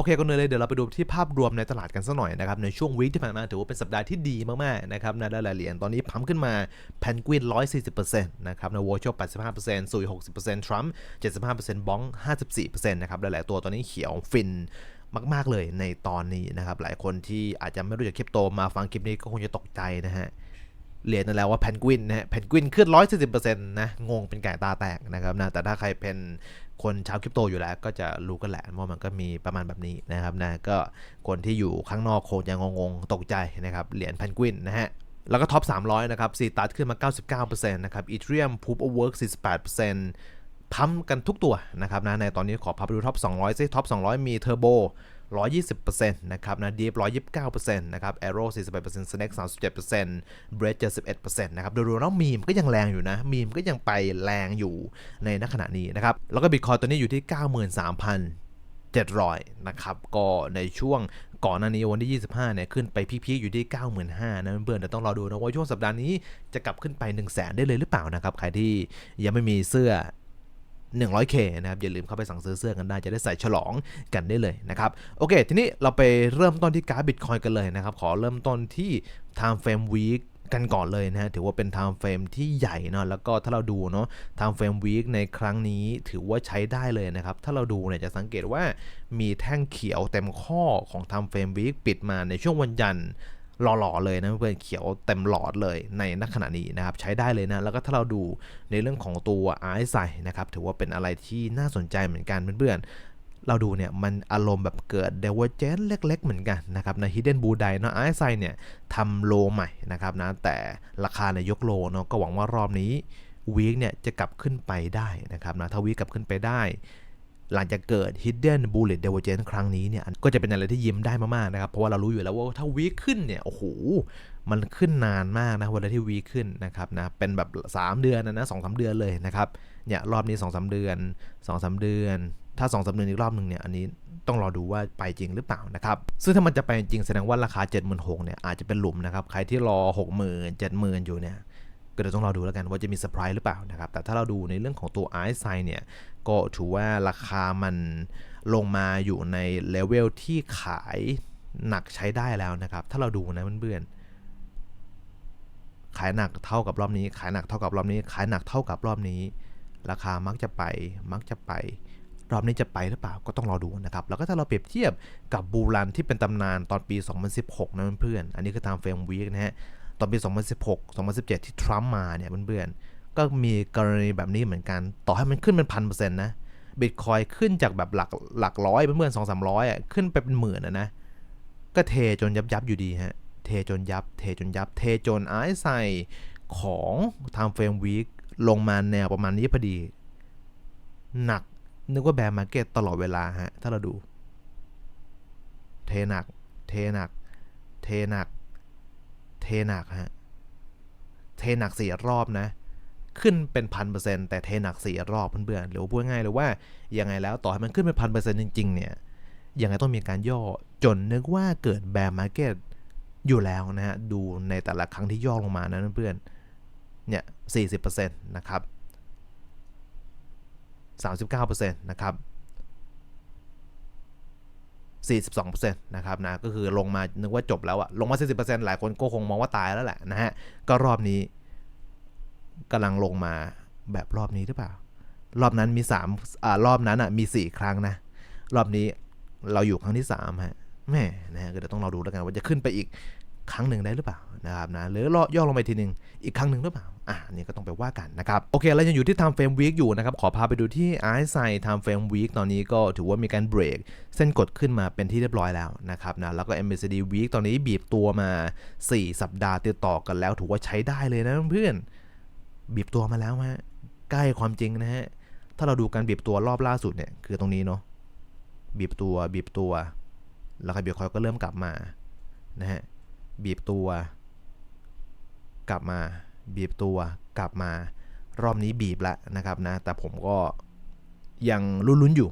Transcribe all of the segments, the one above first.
อเคก็เลยเดี๋ยวเราไปดูที่ภาพรวมในตลาดกันสักหน่อยนะครับในช่วงวีคที่ผ่านมาถือว่าเป็นสัปดาห์ที่ดีมากๆนะครับในหลายๆเหรียญตอนนี้พัมขึ้นมาแพนกวิน140%นะครับในวอช85%ซุย60%ทรัมป์75%บ้อง54%นะครับหลายๆตัวตอนนี้เขียวฟินมาก ๆ เลยในตอนนี้นะครับหลายคนที่อาจจะไม่รู้จักคริปโตมาฟังคลิปนี้ก็คงจะตกใจนะฮะ เหรียญนั่นแล้วว่าแพนกวินนะฮะแพนกวินขึ้น 140%นะงงเป็นไก่ตาแตกนะครับนะแต่ถ้าใครเป็นคนชาวคริปโตอยู่แล้วก็จะรู้กันแหละว่ามันก็มีประมาณแบบนี้นะครับนะก็คนที่อยู่ข้างนอกคงจะงงๆตกใจนะครับเหรียญแพนกวินนะฮะแล้วก็ท็อป 300 นะครับซีตัดขึ้นมา 99%นะครับอีเทรียมพูฟเวิร์ก48% พัมกันทุกตัวนะครับนะในตอนนี้ขอพาไปดูท็อป 200ซิท็อป 200 มีเทอร์โบ 120%นะครับนะดีฟ129%นะครับแอโร่41% Snake 37% b r e a d 71%นะครับโดยรวมแล้วมีมก็ยังแรงอยู่นะ มีมก็ยังไปแรงอยู่ในณขณะนี้นะครับ แล้วก็บิตคอยตัวนี้อยู่ที่ 93,000 700 นะครับ ก็ในช่วงก่อนหน้านี้วันที่ 25 เนี่ย ขึ้นไปพีคๆอยู่ที่ 95,000นะเพื่อนๆแต่ต้องรอดูนะว่าช่วงสัปดาห์นี้จะกลับขึ้นไป 1 0 0 0 0แได้เลยหรือเปล่านะครับ ใครที่ยังไม่มีเสื้อ 100K นะครับอย่าลืมเข้าไปสั่งซื้อเสื้อกันได้จะได้ใส่ฉลองกันได้เลยนะครับโอเค ทีนี้เราไปเริ่มต้นที่กราฟบิตคอยกันเลยนะครับขอเริ่มต้นที่ time frame week กันก่อนเลยนะฮะถือว่าเป็น time frame ที่ใหญ่เนาะแล้วก็ถ้าเราดูเนาะ time frame week ในครั้งนี้ถือว่าใช้ได้เลยนะครับ ถ้าเราดูเนี่ยจะสังเกตว่ามีแท่งเขียวเต็มข้อของ time frame week ปิดมาในช่วงวันจันทร์ หล่อๆเลยนะเพื่อนเขียวเต็มหลอดเลยในณขณะนี้นะครับใช้ได้เลยนะแล้วก็ถ้าเราดูในเรื่องของตัวไอซ์ไซนะครับถือว่าเป็นอะไรที่น่าสนใจเหมือนกันเพื่อนๆเราดูเนี่ยมันอารมณ์แบบเกิดเดเวอเจนเล็ก ๆ เหมือนกันนะครับใน Hidden b u l ไดเนาะไอซ์ไซเนี่ยทำโลใหม่นะครับนะแต่ราคาเนี่ยยกโลเนาะก็หวังว่ารอบนี้วีคเนี่ยจะกลับขึ้นไปได้นะครับนะถ้าวีคกลับขึ้นไปได้ หลังจากเกิด Hidden Bullet Divergence ครั้งนี้เนี่ยก็จะเป็นอะไรที่ยิ้มได้มากๆนะครับ เพราะว่าเรารู้อยู่แล้วว่าถ้าวีคขึ้นเนี่ยโอ้โหมันขึ้นนานมากนะเวลาที่วีคขึ้นนะครับนะเป็นแบบ 3 เดือนนะนะสองสาเดือนเลยนะครับเนี่ยรอบนี้2อสเดือน2อสเดือน ถ้า2อสเดือนอีกรอบหนึ่งเนี่ยอันนี้ต้องรอดูว่าไปจริงหรือเปล่านะครับ ซึ่งถ้ามันจะไปจริงแสดงว่าราคา 7 6 0 0 0เนี่ยอาจจะเป็นหลุมนะครับใครที่รอ 60,000 70,000อยู่เนี่ย ก็เดี๋ยวต้องรอดูแล้วกันว่าจะมีเซอร์ไพรส์หรือเปล่านะครับ แต่ถ้าเราดูในเรื่องของตัวไอซ์ไซเนี่ยก็ถือว่าราคามันลงมาอยู่ในเลเวลที่ขายหนักใช้ได้แล้วนะครับ ถ้าเราดูนะเพื่อนๆขายหนักเท่ากับรอบนี้ ขายหนักเท่ากับรอบนี้ ขายหนักเท่ากับรอบนี้ ราคามักจะไป มักจะไป รอบนี้จะไปหรือเปล่าก็ต้องรอดูนะครับ แล้วก็ถ้าเราเปรียบเทียบกับบูรันที่เป็นตำนานตอนปี 2016 นะเพื่อนๆอันนี้คือตามเฟรมวีคนะฮะ ตอนปี 2016 2017 ที่ทรัมป์มาเนี่ยเพื่อนๆก็มีกรณีแบบนี้เหมือนกัน ต่อให้มันขึ้นเป็นพันเปอร์เซ็นต์นะบิตคอยขึ้นจากแบบหลักหลักร้อยเพื่อนๆสองสามร้อยอะขึ้นไปเป็นหมื่นนะนะ ก็เทจนยับยับอยู่ดีฮะ เทจนยับ เทจนยับ เทจนไอซ์ไซของ Time Frame Week ลงมาแนวประมาณนี้พอดี หนัก นึกว่าแบร์มาร์เก็ตตลอดเวลาฮะ ถ้าเราดู เทหนัก เทหนัก เทหนัก เทหนักฮะ เทหนักสี่รอบนะ ขึ้นเป็นพันเปอร์เซ็นต์แต่เทหนักสี่รอบเพื่อนๆหรือพูดง่ายเลยว่ายังไงแล้วต่อให้มันขึ้นเป็นพันเปอร์เซ็นต์จริงๆ เนี่ยยังไงต้องมีการย่อจนนึกว่าเกิดแบร์มาร์เก็ตอยู่แล้วนะฮะ ดูในแต่ละครั้งที่ย่อลงมานะเพื่อนๆเนี่ยสี่สิบเปอร์เซ็นต์นะครับสามสิบเก้าเปอร์เซ็นต์นะครับ 42%นะครับนะก็คือลงมานึกว่าจบแล้วอะลงมา 40%หลายคนก็คงมองว่าตายแล้วแหละนะฮะ ก็รอบนี้กำลังลงมาแบบรอบนี้หรือเปล่า รอบนั้นมี3อ่ารอบนั้นอะมี 4 ครั้งนะ รอบนี้เราอยู่ครั้งที่3ฮะแม่นะฮะก็เดี๋ยวต้องเราดูแล้วกันว่าจะขึ้นไปอีก ครั้งหนึ่งได้หรือเปล่านะครับนะหรือย่อลงไปทีหนึ่งอีกครั้งหนึ่งหรือเปล่าอะนี่ก็ต้องไปว่ากันนะครับโอเคเรายังอยู่ที่ time frame week อยู่นะครับขอพาไปดูที่ i s i time frame week ตอนนี้ก็ถือว่ามีการเบรกเส้นกดขึ้นมาเป็นที่เรียบร้อยแล้วนะครับนะแล้วก็ MACD week ตอนนี้บีบตัวมา 4 สัปดาห์ติดต่อกันแล้วถือว่าใช้ได้เลยนะเพื่อนบีบตัวมาแล้วฮะใกล้ความจริงนะฮะถ้าเราดูการบีบตัวรอบล่าสุดเนี่ยคือตรงนี้เนาะบีบตัวบีบตัว แล้วก็บีบคอยก็เริ่มกลับมานะฮะ บีบตัว กลับมา บีบตัวกลับมา รอบนี้บีบแล้วนะครับนะ แต่ผมก็ยังลุ้นๆอยู่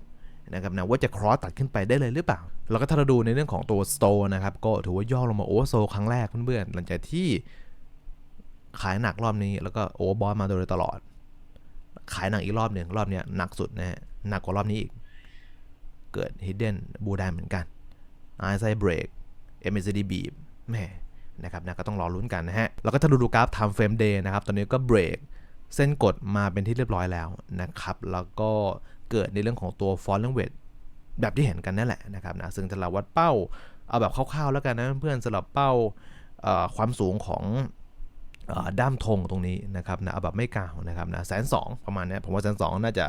นะครับนะว่าจะครอสตัดขึ้นไปได้เลยหรือเปล่า แล้วก็ถ้าเราดูในเรื่องของตัวสโตนะครับ ก็ถือว่าย่อลงมาโอเวอร์โซครั้งแรกเพื่อนๆหลังจากที่ขายหนักรอบนี้แล้วก็โอเวอร์บอลมาโดยตลอด ขายหนักอีกรอบหนึ่งรอบนี้หนักสุดนะฮะหนักกว่ารอบนี้อีก เกิด hidden บูได้เหมือนกัน RSI break MACD บีบ แหมนะครับนะก็ต้องรอลุ้นกันนะฮะ แล้วก็ถ้าดูดูกราฟ time frame day นะครับ ตอนนี้ก็เบรกเส้นกดมาเป็นที่เรียบร้อยแล้วนะครับ แล้วก็เกิดในเรื่องของตัว falling wedge แบบที่เห็นกันนั่นแหละนะครับนะ ซึ่งถ้าเราวัดเป้า เอาแบบคร่าวๆแล้วกันนะเพื่อนๆสำหรับเป้าความสูงของอด้ามธงตรงนี้นะครับนะเอาแบบไม่กาวนะครับนะแสนสองประมาณนี้ผมว่าแสนสองน่าจะ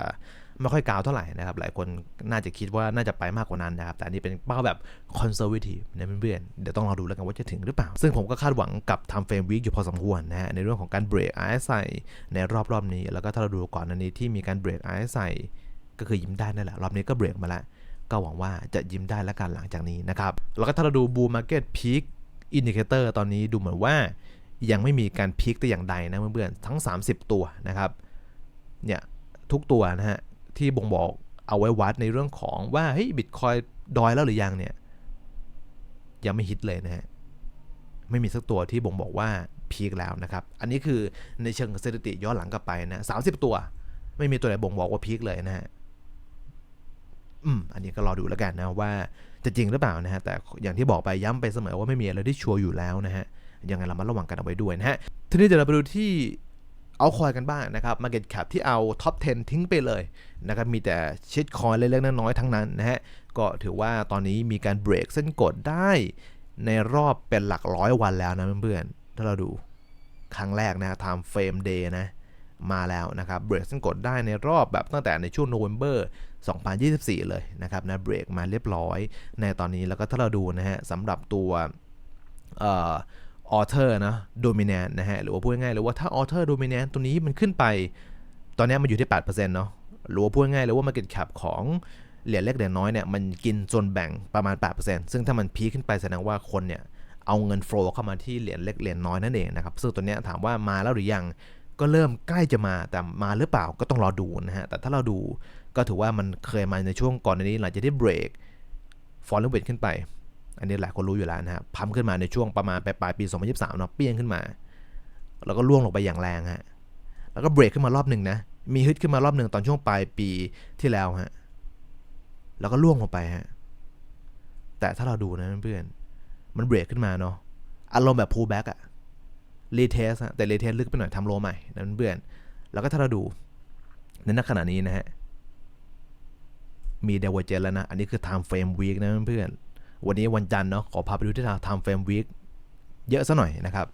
ไม่ค่อยกาวเท่าไหร่นะครับ หลายคนน่าจะคิดว่าน่าจะไปมากกว่านั้นนะครับ แต่อันนี้เป็นเป้าแบบคอนเซอร์วทีฟนะเพื่อนๆเดี๋ยวต้องรอดูแล้วกันว่าจะถึงหรือเปล่า ซึ่งผมก็คาดหวังกับ time frame week อยู่พอสมควรนะฮะในเรื่องของการเบรก RSI ใส่ในรอบรอบนี้ แล้วก็ถ้าเราดูก่อนอันนี้ที่มีการเบรก RSI ก็คือยิ้มได้นั่นแหละรอบนี้ก็เบรกมาแล้วก็หวังว่าจะยิ้มได้แล้วกันหลังจากนี้นะครับ แล้วก็ถ้าเราดู bull market peak indicator ตอนนี้ดูเหมือนว่ายังไม่มีการพีคแต่อย่างใดนะเพื่อนๆทั้ง 30 ตัวนะครับเนี่ยทุกตัวนะฮะ ที่บ่งบอกเอาไว้วัดในเรื่องของว่าเฮ้ยบิตคอยดอยแล้วหรือยังเนี่ยยังไม่ฮิตเลยนะฮะไม่มีสักตัวที่บ่งบอกว่าพีคแล้วนะครับ อันนี้คือในเชิงสถิติย้อนหลังกลับไปนะสาตัว ไม่มีตัวไหนบ่งบอกว่าพีคเลยนะฮะอืมอันนี้ก็รอดูแล้วกันนะว่าจะจริงหรือเปล่านะฮะแต่อย่างที่บอกไปย้ำไปเสมอว่าไม่มีอะไรที่ชัวร์อยู่แล้วนะฮะยังไงเรามาระวังกันเอาไว้ด้วยนะฮะทีนี้เดี๋ยวเราไปดูที่ เอาคอยกันบ้างนะครับ Market Cap ที่เอาท็อป 10 ทิ้งไปเลยนะครับ มีแต่ชิดคอยเล็กๆน้อยๆทั้งนั้นนะฮะ ก็ถือว่าตอนนี้มีการเบรกเส้นกดได้ในรอบเป็นหลักร้อยวันแล้วนะเพื่อนๆ ถ้าเราดูครั้งแรกนะ time frame day นะ มาแล้วนะครับเบรกเส้นกดได้ในรอบแบบตั้งแต่ในช่วงโนเวม ber 2024 เลยนะครับนะเบรกมาเรียบร้อย ในตอนนี้แล้วก็ถ้าเราดูนะฮะสำหรับตัว ออเทอร์นะโดมิเนนนะฮะ หรือว่าพูดง่ายๆเลยว่าถ้าออเทอร์โดมิเนนตัวนี้มันขึ้นไป ตอนนี้มันอยู่ที่ 8%เนาะหรือว่าพูดง่ายๆเลยว่า Market Cap ของเหรียญเล็กเหรียญน้อยเนี่ยมันกินส่วนแบ่งประมาณ 8%ซึ่งถ้ามันพีขึ้นไปแสดงว่าคนเนี่ยเอาเงินโฟลเข้ามาที่เหรียญเล็กเหรียญน้อยนั่นเองนะครับ ซึ่งตัวนี้ถามว่ามาแล้วหรือยังก็เริ่มใกล้จะมาแต่มาหรือเปล่าก็ต้องรอดูนะฮะ แต่ถ้าเราดูก็ถือว่ามันเคยมาในช่วงก่อนนนี้หลังจากที่เบรกฟอลล์เวทขึ้นไป อันนี้หลายคนรู้อยู่แล้วนะฮะพัมขึ้นมาในช่วงประมาณปลายปี 2023เนาะเปี้ยงขึ้นมา แล้วก็ล่วงลงไปอย่างแรงฮะแล้วก็เบรกขึ้นมารอบหนึ่งนะมีฮึดขึ้นมารอบหนึ่งตอนช่วงปลายปีที่แล้วฮะแล้วก็ล่วงลงไปฮะแต่ถ้าเราดูนะเพื่อนมันเบรกขึ้นมาเนาะอารมณ์แบบ pull back อะรีเทสแต่รีเทสลึกไปหน่อยทำโลใหม่นั่นเพื่อนแล้วก็ถ้าเราดูในนักขณะนี้นะฮะมีเดวเจนแล้วนะ อันนี้คือ time frame week นะเพื่อน วันนี้วันจันทร์เนาะขอพาไปดูที่ time frame week เยอะซะหน่อยนะครับ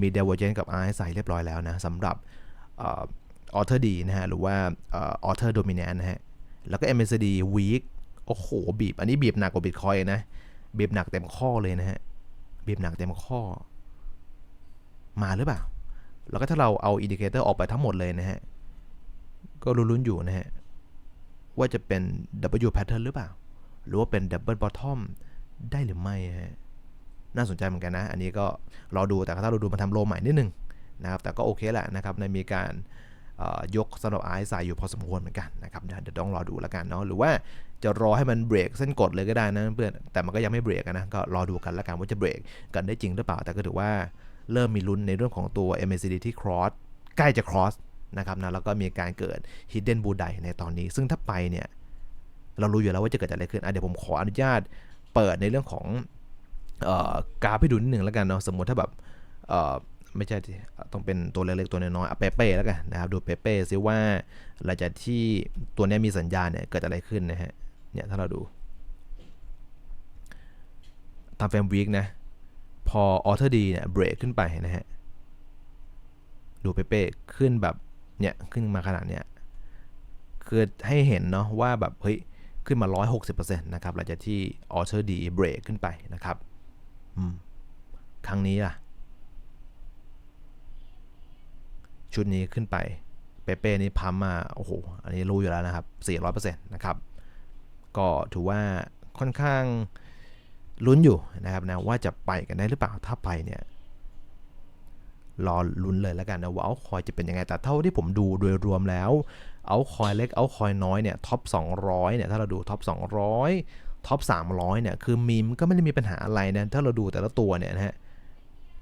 มีเดวเจนกับ RSI เรียบร้อยแล้วนะสำหรับออเทอร์ดีนะฮะ หรือว่าออเทอร์โดมิเนนนะฮะ แล้วก็ MACD week โอ้โห บีบ อันนี้บีบหนักกว่าบิตคอยนะ บีบหนักเต็มข้อเลยนะฮะ บีบหนักเต็มข้อ มาหรือเปล่า แล้วก็ถ้าเราเอาอินดิเคเตอร์ออกไปทั้งหมดเลยนะฮะ ก็ลุ้นๆอยู่นะฮะ ว่าจะเป็น W pattern หรือเปล่า หรือว่าเป็น double bottom ได้หรือไม่ฮะน่าสนใจเหมือนกันนะ อันนี้ก็รอดูแต่ถ้าเราดูมาทำโลใหม่นิดนึงนะครับแต่ก็โอเคแหละนะครับในมีการยกสำหรับ RSI อยู่พอสมควรเหมือนกันนะครับเดี๋ยวต้องรอดูแล้วกันเนาะหรือว่าจะรอให้มันเบรกเส้นกดเลยก็ได้นะเพื่อนแต่มันก็ยังไม่เบรกนะก็รอดูกันแล้วกันว่าจะเบรกกันได้จริงหรือเปล่า แต่ก็ถือว่าเริ่มมีลุ้นในเรื่องของตัว MACD ที่ cross ใกล้จะ cross นะครับนะแล้วก็มีการเกิด hidden b u l l ในตอนนี้ ซึ่งถ้าไปเนี่ยเรารู้อยู่แล้วว่าจะเกิดอะไรขึ้นเดี๋ยวผมขออนุญาต เปิดในเรื่องของกราฟให้ดูนิดหนึ่งแล้วกันเนาะสมมติถ้าแบบไม่ใช่ต้องเป็นตัวเล็กๆตัวน้อยๆเอาเปเป้แล้วกันนะครับดูเปเป้ซิว่าหลังจากที่ตัวนี้มีสัญญาณเนี่ยเกิดอะไรขึ้นนะฮะเนี่ยถ้าเราดูทำเฟรมวีคนะพอออเทอร์ดีเนี่ยเบรกขึ้นไปนะฮะดูเปเป้ขึ้นแบบเนี่ยขึ้นมาขนาดเนี้ยคือให้เห็นเนาะว่าแบบเฮ้ย ขึ้นมา 160%นะครับหลังจากที่ออเทอร์ดีเบรกขึ้นไปนะครับครั้งนี้ล่ะ ชุดนี้ขึ้นไป เปเป้นี่พัมมาโอ้โห อันนี้รู้อยู่แล้วนะครับ 400%นะครับ ก็ถือว่าค่อนข้างลุ้นอยู่นะครับนะว่าจะไปกันได้หรือเปล่าถ้าไปเนี่ย รอลุ้นเลยแล้วกันนะว่าเอาคอยจะเป็นยังไงแต่เท่าที่ผมดูโดยรวมแล้วเอาคอยเล็กเอาคอยน้อยเนี่ยท็อป200เนี่ยถ้าเราดูท็อป200ท็อป300เนี่ยคือมีมก็ไม่ได้มีปัญหาอะไรนะถ้าเราดูแต่ละตัวเนี่ยนะฮะ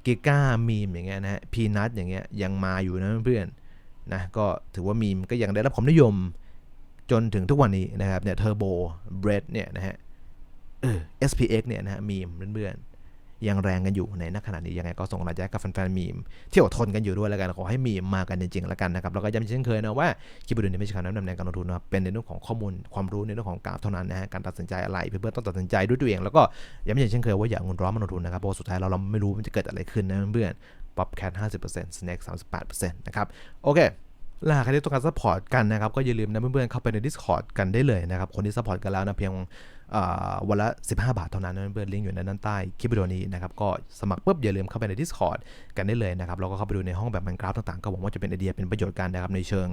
กิก้ามีมอย่างเงี้ยนะฮะพีนัทอย่างเงี้ยยังมาอยู่นะเพื่อนนะก็ถือว่ามีมก็ยังได้รับความนิยมจนถึงทุกวันนี้นะครับเนี่ยเทอร์โบเบรดเนี่ยนะฮะเออ SPX เนี่ยนะฮะมีมเพื่อนๆ ยังแรงกันอยู่ในนักขณะนี้ยังไงก็ส่งกำลังใจกับแฟนๆมีมที่อดทนกันอยู่ด้วยแล้วกันขอให้มีมมากันจริงๆแล้วกันนะครับแล้วก็ย้ำเช่นเคยนะว่าคลิปวิดีโอนี้ไม่ใช่การแนะนำในการลงทุนนะครับเป็นในเรื่องของข้อมูลความรู้ในเรื่องของกราฟเท่านั้นนะฮะการตัดสินใจอะไรเพื่อนๆต้องตัดสินใจด้วยตัวเอง แล้วก็ย้ำเช่นเคยว่าอย่าเงินร้อนมาลงทุนนะครับเพราะสุดท้ายเราเราไม่รู้มันจะเกิดอะไรขึ้นนะเพื่อนๆป๊อปแคท50% Snake 38%นะครับโอเค และหากใครที่ต้องการซัพพอร์ตกันนะครับ ก็อย่าลืมนะเพื่อนๆ เข้าไปใน Discord กันได้เลยนะครับ คนที่ซัพพอร์ตกันแล้วนะเพียงวันละ 15 บาทเท่านั้นนะเพื่อนๆลิงก์อยู่ในด้านใต้คลิปวิดีโอนี้นะครับ ก็สมัครปุ๊บอย่าลืมเข้าไปใน Discord กันได้เลยนะครับ แล้วก็เข้าไปดูในห้องแบบมันกราฟต่างๆ ก็หวังว่าจะเป็นไอเดียเป็นประโยชน์กันนะครับในเชิง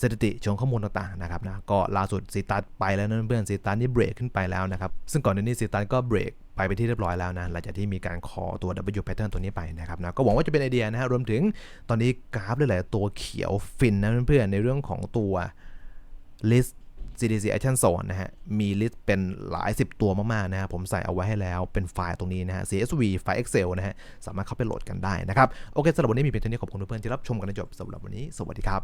สถิติเชิงข้อมูลต่างๆนะครับนะก็ล่าสุดซีตัสไปแล้วนะเพื่อนๆซีตัสนี่เบรกขึ้นไปแล้วนะครับซึ่งก่อนหน้านี้ซีตัสก็เบรก ไปไปที่เรียบร้อยแล้วนะหลังจากที่มีการคอตัว W pattern ตัวนี้ไปนะครับนะก็หวังว่าจะเป็นไอเดียนะฮะรวมถึงตอนนี้กราฟหลายๆตัวเขียวฟินนะเพื่อนๆในเรื่องของตัว list CDC Action Zone นะฮะ มีลิสต์เป็นหลายสิบตัวมาก ๆ นะฮะ ผมใส่เอาไว้ให้แล้ว เป็นไฟล์ตรงนี้นะฮะ CSV ไฟล์ Excel นะฮะ สามารถเข้าไปโหลดกันได้นะครับ โอเคสำหรับวันนี้มีเพียงเท่านี้ ขอบคุณเพื่อนๆที่รับชมกันจนจบสำหรับวันนี้ สวัสดีครับ